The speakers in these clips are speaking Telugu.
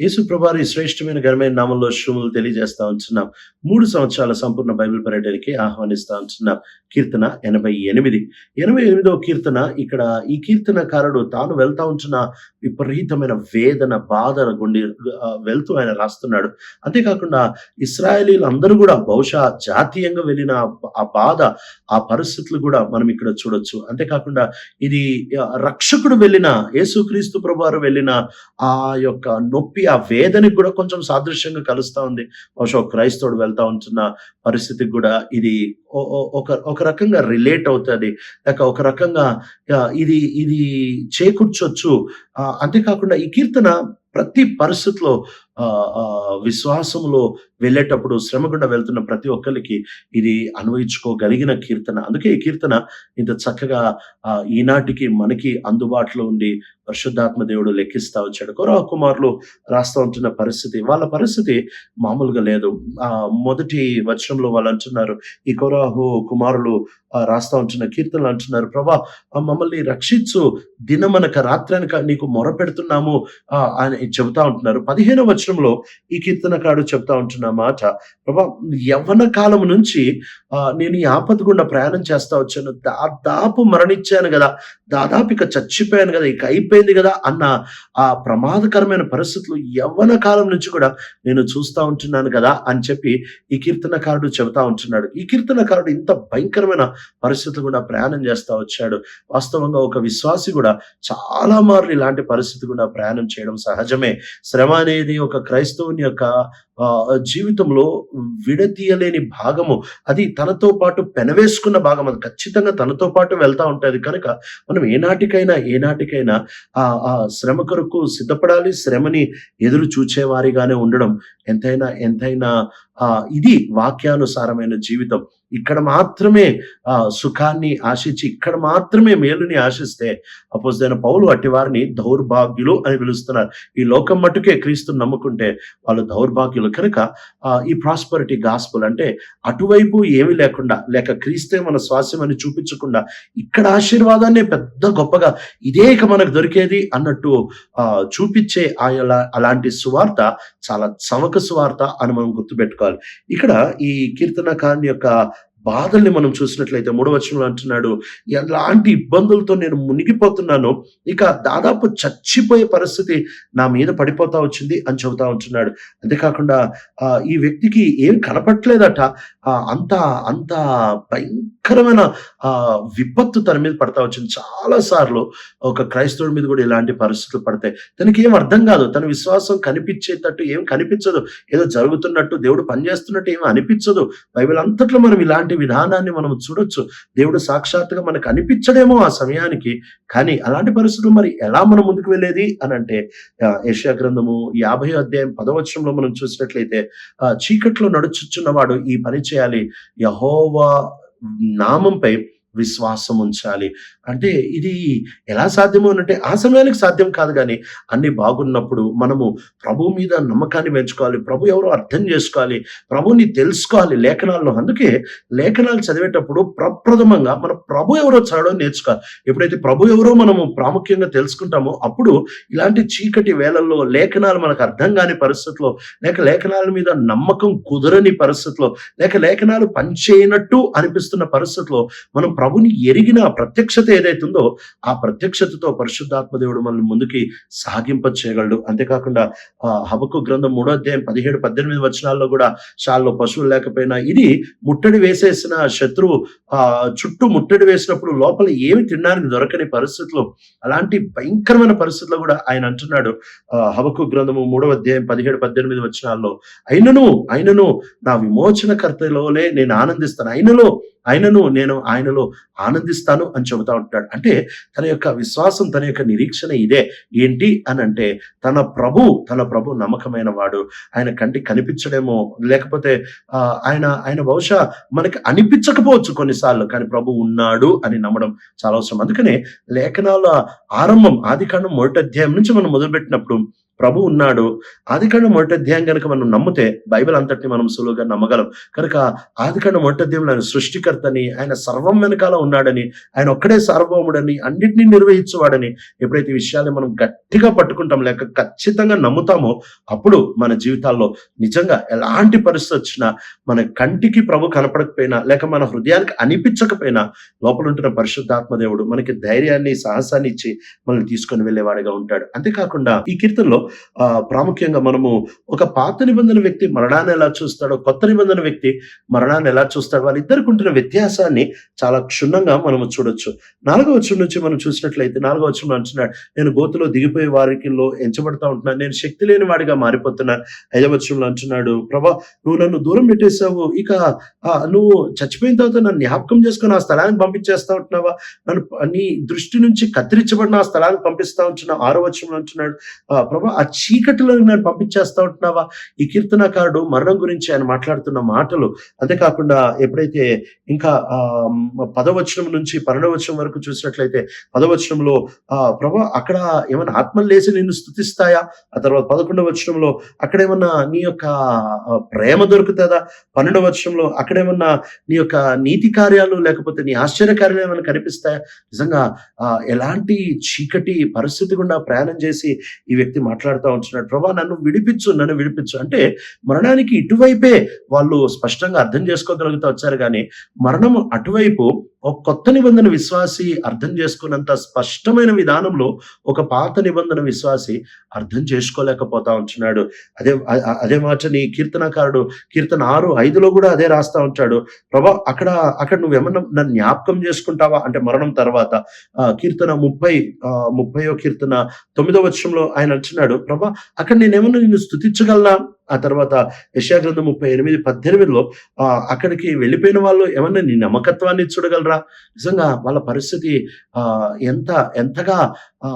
యేసు ప్రభారి శ్రేష్టమైన ఘనమైన నామంలో శుభములు తెలియజేస్తా ఉంటున్నాం. మూడు సంవత్సరాల సంపూర్ణ బైబిల్ పర్యటనకి ఆహ్వానిస్తా ఉంటున్నాం. కీర్తన ఎనభై ఎనిమిది. ఎనభై ఎనిమిదో కీర్తన ఇక్కడ ఈ కీర్తనకారుడు తాను వెళ్తా ఉంటున్న విపరీతమైన వేదన బాధల గుండి వెళ్తూ ఆయన రాస్తున్నాడు. అంతేకాకుండా ఇస్రాయలీలు అందరూ కూడా బహుశా జాతీయంగా వెళ్ళిన ఆ- బాధ ఆ పరిస్థితులు కూడా మనం ఇక్కడ చూడొచ్చు. అంతేకాకుండా ఇది రక్షకుడు వెళ్ళిన యేసుక్రీస్తు ప్రభువారు వెళ్ళిన ఆ యొక్క నొప్పి ఆ వేదనకి కూడా కొంచెం సాదృశ్యంగా కలుస్తూ ఉంది. బహుశా క్రైస్తవుడు వెళ్తా ఉంటున్న పరిస్థితికి కూడా ఇది ఒక ఒక రకంగా రిలేట్ అవుతుంది. లేక ఒక రకంగా ఇది ఇది చేకూర్చొచ్చు. అంతేకాకుండా ఈ కీర్తన ప్రతి పరిస్థితిలో ఆ, ఆ, విశ్వాసంలో వెళ్ళేటప్పుడు శ్రమ గుండా వెళ్తున్న ప్రతి ఒక్కరికి ఇది అన్వయించుకోగలిగిన కీర్తన. అందుకే ఈ కీర్తన ఇంత చక్కగా ఈనాటికి మనకి అందుబాటులో ఉండి పరిశుద్ధాత్మ దేవుడు లెక్కిస్తా వచ్చాడు. కౌరవ కుమారులు రాస్తా ఉంటున్న పరిస్థితి వాళ్ళ పరిస్థితి మామూలుగా లేదు. ఆ మొదటి వచనంలో వాళ్ళు అంటున్నారు ఈ కౌరవ కుమారులు రాస్తా ఉంటున్న కీర్తనలు అంటున్నారు ప్రభా ఆ, మమ్మల్ని రక్షించు. దినమనక రాత్రనక నీకు మొర పెడుతున్నాము. మనకి చెబుతా ఉంటున్నారు. పదిహేను వచనంలో ఈ కీర్తనకాడు చెప్తా ఉంటున్న మాట ప్రభా యవ్వన కాలం నుంచి ఆ, నేను ఈ ఆపద గుండా ప్రయాణం చేస్తా వచ్చాను. దాదాపు మరణించాను కదా దాదాపు ఇక చచ్చిపోయాను కదా ఇక అయిపోయింది కదా అన్న ఆ ప్రమాదకరమైన పరిస్థితులు యవ్వన కాలం నుంచి కూడా నేను చూస్తా ఉంటున్నాను కదా అని చెప్పి ఈ కీర్తనకారుడు చెబుతా ఉంటున్నాడు. ఈ కీర్తనకారుడు ఇంత భయంకరమైన పరిస్థితులు కూడా ప్రయాణం చేస్తా వచ్చాడు. వాస్తవంగా ఒక విశ్వాసి కూడా చాలా మార్లు ఇలాంటి పరిస్థితి కూడా ప్రయాణం చేయడం సహజమే శ్రమ అనేది ఒక క్రైస్తవుని యొక్క జీవితంలో విడతీయలేని భాగము. అది తనతో పాటు పెనవేసుకున్న భాగం. అది ఖచ్చితంగా తనతో పాటు వెళ్తా ఉంటుంది. కనుక మనం ఏనాటికైనా ఏనాటికైనా ఆ ఆ శ్రమ కొరకు సిద్ధపడాలి. శ్రమని ఎదురు చూచేవారిగానే ఉండడం. ఎంతైనా ఎంతైనా ఆ ఇది వాక్యానుసారమైన జీవితం. ఇక్కడ మాత్రమే ఆ సుఖాన్ని ఆశించి ఇక్కడ మాత్రమే మేలుని ఆశిస్తే అపోజిన పౌలు అట్టి వారిని దౌర్భాగ్యులు అని పిలుస్తున్నారు. ఈ లోకం మట్టుకే క్రీస్తు నమ్ముకుంటే వాళ్ళు దౌర్భాగ్యులు కనుక ఈ ప్రాస్పరిటీ గాస్పుల్ అంటే అటువైపు ఏమీ లేకుండా లేక క్రీస్తే మన స్వాస్యం అని చూపించకుండా ఇక్కడ ఆశీర్వాదాన్ని పెద్ద గొప్పగా ఇదే ఇక మనకు దొరికేది అన్నట్టు ఆ చూపించే ఆ అలాంటి సువార్త చాలా చవక సువార్త అని మనం గుర్తుపెట్టుకోవాలి. ఇక్కడ ఈ కీర్తనకారుని యొక్క బాధల్ని మనం చూసినట్లయితే మూడవచనంలో అంటున్నాడు ఎలాంటి ఇబ్బందులతో నేను మునిగిపోతున్నాను ఇక దాదాపు చచ్చిపోయే పరిస్థితి నా మీద పడిపోతా వచ్చింది అని చెబుతా ఉంటున్నాడు. అంతేకాకుండా ఈ వ్యక్తికి ఏం కనపట్లేదట. అంత అంత భయం భయంకరమైన ఆ విపత్తు తన మీద పడతా వచ్చింది. చాలా సార్లు ఒక క్రైస్తవుడి మీద కూడా ఇలాంటి పరిస్థితులు పడతాయి. తనకి ఏం అర్థం కాదు. తన విశ్వాసం కనిపించేటట్టు ఏం కనిపించదు. ఏదో జరుగుతున్నట్టు దేవుడు పనిచేస్తున్నట్టు ఏం అనిపించదు. బైబిల్ అంతట్లో మనం ఇలాంటి విధానాన్ని మనం చూడొచ్చు. దేవుడు సాక్షాత్తుగా మనకు అనిపించడేమో ఆ సమయానికి. కానీ అలాంటి పరిస్థితులు మరి ఎలా మనం ముందుకు వెళ్ళేది అని అంటే ఆ, గ్రంథము యాభై అధ్యాయం పదవచనంలో మనం చూసినట్లయితే ఆ, చీకట్లో నడుచుచున్నవాడు ఈ పని చేయాలి. యహోవా నామంపై విశ్వాసం ఉంచాలి అంటే ఇది ఎలా సాధ్యమో అంటే ఆ సమయానికి సాధ్యం కాదు కానీ అన్ని బాగున్నప్పుడు మనము ప్రభు మీద నమ్మకాన్ని పెంచుకోవాలి ప్రభు ఎవరో అర్థం చేసుకోవాలి ప్రభుని తెలుసుకోవాలి లేఖనాల్లో. అందుకే లేఖనాలు చదివేటప్పుడు ప్రప్రథమంగా మన ప్రభు ఎవరో చదవడం నేర్చుకోవాలి. ఎప్పుడైతే ప్రభు ఎవరో మనము ప్రాముఖ్యంగా తెలుసుకుంటామో అప్పుడు ఇలాంటి చీకటి వేళల్లో లేఖనాలు మనకు అర్థం కాని పరిస్థితిలో లేక లేఖనాల మీద నమ్మకం కుదరని పరిస్థితిలో లేక లేఖనాలు పనిచేయనట్టు అనిపిస్తున్న పరిస్థితిలో మనం ప్రభుని ఎరిగిన ప్రత్యక్షత ఏదైతుందో ఆ ప్రత్యక్షతతో పరిశుద్ధాత్మదేవుడు మనల్ని ముందుకి సాగింప చేయగలడు అంతేకాకుండా ఆ హబకు గ్రంథం మూడో అధ్యాయం పదిహేడు పద్దెనిమిది వచనాల్లో కూడా షాల్లో పశువులు లేకపోయినా ఇది ముట్టడి వేసేసిన శత్రువు ఆ చుట్టూ ముట్టడి వేసినప్పుడు లోపల ఏమి తినడానికి దొరకని పరిస్థితులు అలాంటి భయంకరమైన పరిస్థితిలో కూడా ఆయన అంటున్నాడు. ఆ హబకు గ్రంథము మూడవ అధ్యాయం పదిహేడు పద్దెనిమిది వచనాల్లో అయినను అయినను నా విమోచనకర్తలోనే నేను ఆనందిస్తాను. అయినలో ఆయనను నేను ఆయనలో ఆనందిస్తాను అని చెబుతా ఉంటాడు. అంటే తన యొక్క విశ్వాసం తన యొక్క నిరీక్షణ ఇదే. ఏంటి అని అంటే తన ప్రభు తన ప్రభు నమ్మకమైన వాడు. ఆయన కంటి కనిపించడేమో లేకపోతే ఆ, ఆయన ఆయన బహుశా మనకి అనిపించకపోవచ్చు కొన్నిసార్లు కానీ ప్రభు ఉన్నాడు అని నమ్మడం చాలా అవసరం. అందుకనే లేఖనాల ఆరంభం ఆది కాండం మొదటి అధ్యాయం నుంచి మనం మొదలుపెట్టినప్పుడు ప్రభు ఉన్నాడు. ఆదికాండ మొదటి కనుక మనం నమ్మితే బైబిల్ అంతటిని మనం సులువుగా నమ్మగలం. కనుక ఆదికాండ మొదటి ఆయన సృష్టికర్తని ఆయన సర్వం వెనకాల ఉన్నాడని ఆయన ఒక్కడే సార్వభౌముడని అన్నింటినీ నిర్వహించేవాడని ఎప్పుడైతే విషయాన్ని మనం గట్టిగా పట్టుకుంటాం లేక ఖచ్చితంగా నమ్ముతామో అప్పుడు మన జీవితాల్లో నిజంగా ఎలాంటి పరిస్థితి వచ్చినా మన కంటికి ప్రభు కనపడకపోయినా లేక మన హృదయానికి అనిపించకపోయినా లోపల ఉంటున్న పరిశుద్ధాత్మ దేవుడు మనకి ధైర్యాన్ని సాహసాన్ని ఇచ్చి మనల్ని తీసుకొని వెళ్ళేవాడిగా ఉంటాడు. అంతేకాకుండా ఈ కీర్తనలో ప్రాముఖ్యంగా మనము ఒక పాత నిబంధన వ్యక్తి మరణాన్ని ఎలా చూస్తాడో కొత్త నిబంధన వ్యక్తి మరణాన్ని ఎలా చూస్తాడో వాళ్ళిద్దరికి ఉంటున్న వ్యత్యాసాన్ని చాలా క్షుణ్ణంగా మనము చూడొచ్చు. నాలుగో వచ్చం నుంచి మనం చూసినట్లయితే నాలుగో వచ్చం అంటున్నాడు నేను గోతులో దిగిపోయే వారికిలో ఎంచబడతా ఉంటున్నాను నేను శక్తి లేని వాడిగా మారిపోతున్నాను. ఐదవ వచ్చంలో అంటున్నాడు ప్రభా నువ్వు నన్ను దూరం పెట్టేశావు ఇక ఆ, నువ్వు చచ్చిపోయిన తర్వాత నన్ను జ్ఞాపకం చేసుకుని ఆ స్థలానికి పంపించేస్తా ఉంటున్నావా? నన్ను నీ దృష్టి నుంచి కత్తిరించబడిన ఆ స్థలానికి పంపిస్తా ఉంటున్నావు. ఆరో వచ్చంలో అంటున్నాడు ఆ, ప్రభా ఆ చీకటిలో నన్ను పంపించేస్తా ఉంటున్నావా? ఈ కీర్తనకారుడు మరణం గురించి ఆయన మాట్లాడుతున్న మాటలు అంతేకాకుండా ఎప్పుడైతే ఇంకా ఆ పదవచనం నుంచి పన్నెండవచనం వరకు చూసినట్లయితే పదవచనంలో ఆ ప్రభా అక్కడ ఏమైనా ఆత్మలు లేచి నిన్ను స్థుతిస్తాయా? ఆ తర్వాత పదకొండవ వచనంలో అక్కడేమన్నా నీ యొక్క ప్రేమ దొరుకుతుందా? పన్నెండవ వచనంలో అక్కడేమన్నా నీ యొక్క నీతి కార్యాలు లేకపోతే నీ ఆశ్చర్య కార్యాలు ఏమైనా కనిపిస్తాయా? నిజంగా ఆ, ఎలాంటి చీకటి పరిస్థితి గుండా ప్రయాణం చేసి ఈ వ్యక్తి మాట్లాడు మాట్లాడుతూ ఉంటున్నాడు. ప్రభా నన్ను విడిపించు నన్ను విడిపించు. అంటే మరణానికి ఇటువైపే వాళ్ళు స్పష్టంగా అర్థం చేసుకోగలుగుతూ వచ్చారు కానీ మరణం అటువైపు ఒక కొత్త నిబంధన విశ్వాసి అర్థం చేసుకున్నంత స్పష్టమైన విధానంలో ఒక పాత నిబంధన విశ్వాసి అర్థం చేసుకోలేకపోతా ఉంటున్నాడు. అదే అదే మాటని కీర్తనకారుడు కీర్తన ఆరు ఐదులో కూడా అదే రాస్తా ఉంటాడు. ప్రభా అక్కడ అక్కడ నువ్వేమన్నా నన్ను జ్ఞాపకం చేసుకుంటావా? అంటే మరణం తర్వాత కీర్తన ముప్పై ఆ, ముప్పయో కీర్తన తొమ్మిదో వచ్చంలో ఆయన అంటున్నాడు ప్రభా అక్కడ నేనేమన్నా నిన్ను స్థుతించగలనా ఆ తర్వాత యశాగ్రంథం ముప్పై ఎనిమిది పద్దెనిమిదిలో ఆ, అక్కడికి వెళ్ళిపోయిన వాళ్ళు ఏమన్నా నీ నమ్మకత్వాన్ని చూడగలరా నిజంగా వాళ్ళ పరిస్థితి ఎంత ఎంతగా ఆ,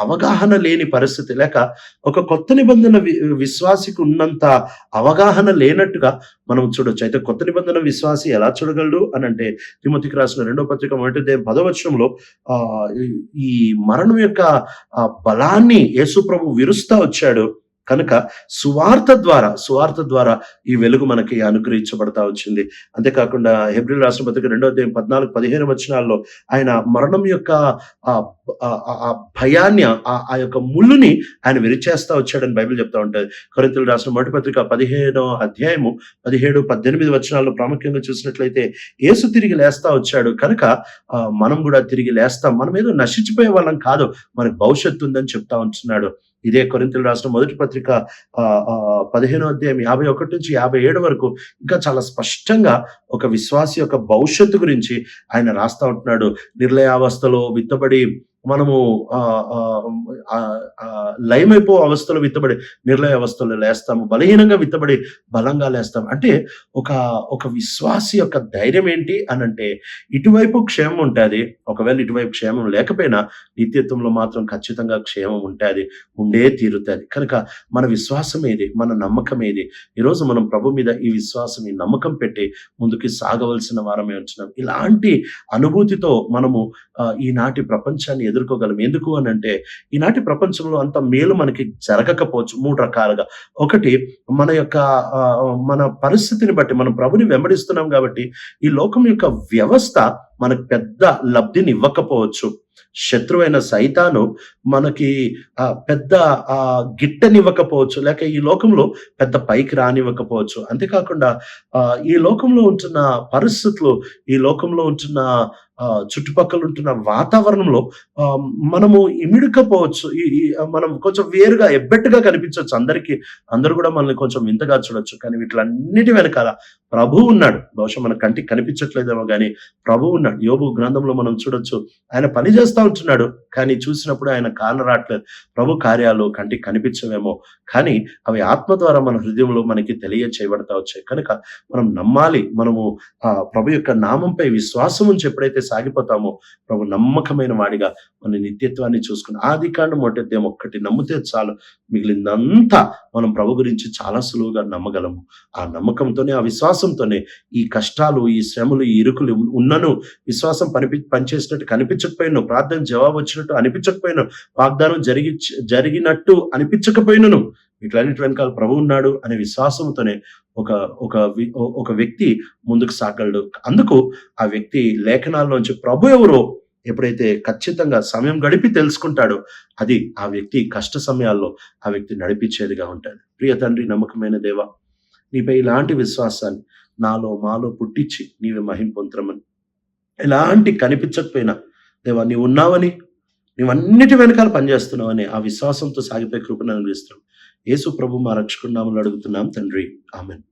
అవగాహన లేని పరిస్థితి. లేక ఒక కొత్త నిబంధన విశ్వాసికి ఉన్నంత అవగాహన లేనట్టుగా మనం చూడొచ్చు. అయితే కొత్త నిబంధన విశ్వాసి ఎలా చూడగలడు అని అంటే తిమతికి రాసిన రెండో పత్రిక మొదటి పదవచనంలో ఆ ఈ- మరణం యొక్క ఆ బలాన్ని యేసు ప్రభు విరుస్తా వచ్చాడు. కనుక సువార్త ద్వారా సువార్త ద్వారా ఈ వెలుగు మనకి అనుగ్రహించబడతా వచ్చింది. అంతేకాకుండా హెబ్రిల్ రాష్ట్రపతికి రెండో అధ్యాయం పద్నాలుగు పదిహేను వచనాల్లో ఆయన మరణం యొక్క ఆ ఆ- భయాన్ని ఆ ఆ యొక్క ముళ్ళుని ఆయన విరిచేస్తా వచ్చాడని బైబిల్ చెప్తా ఉంటుంది. కొరింతలు రాసిన మొదటి పత్రిక పదిహేనో అధ్యాయము పదిహేడు పద్దెనిమిది వచనాల్లో ప్రాముఖ్యంగా చూసినట్లయితే యేసు తిరిగి లేస్తా వచ్చాడు. కనుక ఆ, మనం కూడా తిరిగి లేస్తాం. మనం ఏదో నశించిపోయే వాళ్ళం కాదు. మనకు భవిష్యత్తు ఉందని చెప్తా ఉంటున్నాడు. ఇదే కొరింతలు రాసిన మొదటి పత్రిక ఆ, ఆ, పదిహేనో అధ్యాయం యాభై ఒకటి నుంచి యాభై ఏడు వరకు ఇంకా చాలా స్పష్టంగా ఒక విశ్వాసి యొక్క భవిష్యత్తు గురించి ఆయన రాస్తా ఉంటున్నాడు. నిర్లయావస్థలో విత్తబడి మనము ఆ, లయమైపో అవస్థలో విత్తబడి నిర్లయ అవస్థలో లేస్తాము బలహీనంగా విత్తబడి బలంగా లేస్తాము. అంటే ఒక ఒక విశ్వాసి యొక్క ధైర్యం ఏంటి అని అంటే ఇటువైపు క్షేమం ఉంటుంది ఒకవేళ ఇటువైపు క్షేమం లేకపోయినా నిత్యత్వంలో మాత్రం ఖచ్చితంగా క్షేమం ఉంటుంది ఉండే తీరుతుంది. కనుక మన విశ్వాసం ఏది? మన నమ్మకం ఏది? ఈరోజు మనం ప్రభు మీద ఈ విశ్వాసం ఈ నమ్మకం పెట్టి ముందుకు సాగవలసిన వారమే వచ్చినాం ఇలాంటి అనుభూతితో మనము ఈనాటి ప్రపంచాన్ని ఎదుర్కోగలం. ఎందుకు అని అంటే ఈనాటి ప్రపంచంలో అంత మేలు మనకి జరగకపోవచ్చు మూడు రకాలుగా. ఒకటి మన యొక్క ఆ, మన పరిస్థితిని బట్టి మనం ప్రభుని వెంబడిస్తున్నాం కాబట్టి ఈ లోకం యొక్క వ్యవస్థ మనకు పెద్ద లబ్ధిని ఇవ్వకపోవచ్చు శత్రువైన సైతాను మనకి ఆ, పెద్ద ఆ, గిట్టనివ్వకపోవచ్చు. లేక ఈ లోకంలో పెద్ద పైకి రానివ్వకపోవచ్చు. అంతేకాకుండా ఆ, ఈ లోకంలో ఉంటున్న పరిస్థితులు ఈ లోకంలో ఉంటున్న ఆ, చుట్టుపక్కల ఉంటున్న వాతావరణంలో ఆ, మనము ఇమిడకపోవచ్చు. ఈ, మనం కొంచెం వేరుగా ఎబ్బెట్టుగా కనిపించవచ్చు అందరికీ. అందరూ కూడా మనల్ని కొంచెం వింతగా చూడొచ్చు. కానీ వీటిలన్నిటి వెనకాల ప్రభు ఉన్నాడు. బహుశా మన కంటికి కనిపించట్లేదేమో కానీ ప్రభు ఉన్నాడు. యోబు గ్రంథంలో మనం చూడొచ్చు. ఆయన పని చేస్తా ఉంటున్నాడు కానీ చూసినప్పుడు ఆయన కానరాట్లేదు ప్రభు కార్యాలు కంటికి కనిపించవేమో. కానీ అవి ఆత్మ ద్వారా మన హృదయంలో మనకి తెలియచేయబడతా వచ్చాయి. కనుక మనం నమ్మాలి మనము ఆ ప్రభు యొక్క నామంపై విశ్వాసం ఉంచి ఎప్పుడైతే సాగిపోతామో ప్రభు నమ్మకమైన వాడిగా మన నిత్యత్వాన్ని చూసుకుని ఆది కాండం మొట్టేద్దాం ఒక్కటి నమ్మితే చాలు. మిగిలిందంతా మనం ప్రభు గురించి చాలా సులువుగా నమ్మగలము. ఆ నమ్మకంతోనే ఆ విశ్వాసంతోనే ఈ కష్టాలు ఈ శ్రమలు ఈ ఇరుకులు ఉన్నను విశ్వాసం పనిపి పనిచేసినట్టు కనిపించకపోయినా ప్రార్థన జవాబు వచ్చినట్టు అనిపించకపోయినా వాగ్దానం జరిగి జరిగినట్టు అనిపించకపోయినను వీటిలన్నిటి వెనకాల ప్రభు ఉన్నాడు అనే విశ్వాసంతోనే ఒక ఒక ఒక వ్యక్తి ముందుకు సాగలడు. అందుకు ఆ వ్యక్తి లేఖనాల్లోంచి ప్రభు ఎవరో ఎప్పుడైతే ఖచ్చితంగా సమయం గడిపి తెలుసుకుంటాడో అది ఆ వ్యక్తి కష్ట సమయాల్లో ఆ వ్యక్తి నడిపించేదిగా ఉంటుంది. ప్రియ తండ్రి నమ్మకమైన దేవ నీపై ఇలాంటి విశ్వాసాన్ని నాలో మాలో పుట్టించి నీవే మహిం పొందరమని ఎలాంటి కనిపించకపోయినా దేవా నీవు ఉన్నావని నీవన్నిటి వెనకాల పనిచేస్తున్నావని ఆ విశ్వాసంతో సాగిపోయే కృపను అనుగ్రహిస్తున్నాం. యేసు ప్రభు మా రక్షకున్నామని అడుగుతున్నాం. తండ్రి ఆమెన్.